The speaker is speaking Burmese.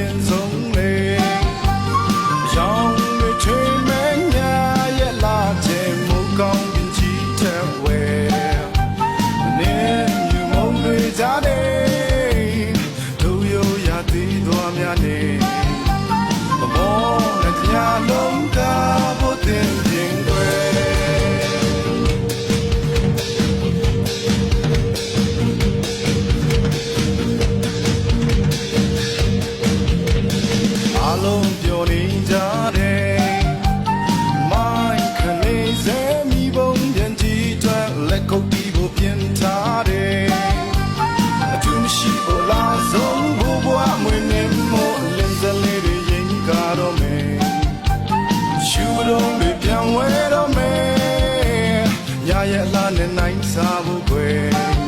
ရင်ဆုံးလေရောင်တွေချိန်မဲ့ညာရဲ့လာခြင်းမကောင်းပြင်ချီတဲ့ဝဲနင်းယူမုံတွေကြတဲ့တို့ရရသေးသွားများနေ တော်နေကြတယ်မိုင်းခလေးစဲမိဘုံပြန်ကြည့်တွေ့လက်ကုပ်တီးဖို့ပြင်ထားတယ်အတူမရှိဘူးလားဆုံးဘဘွားမွေးနေမို့လင်းစလေးတွေရင်ကားတော့မယ်ရှူတော့တွေပြန်ဝဲတော့မယ်ရရဲ့လားနဲ့နိုင်စားဖို့ပဲ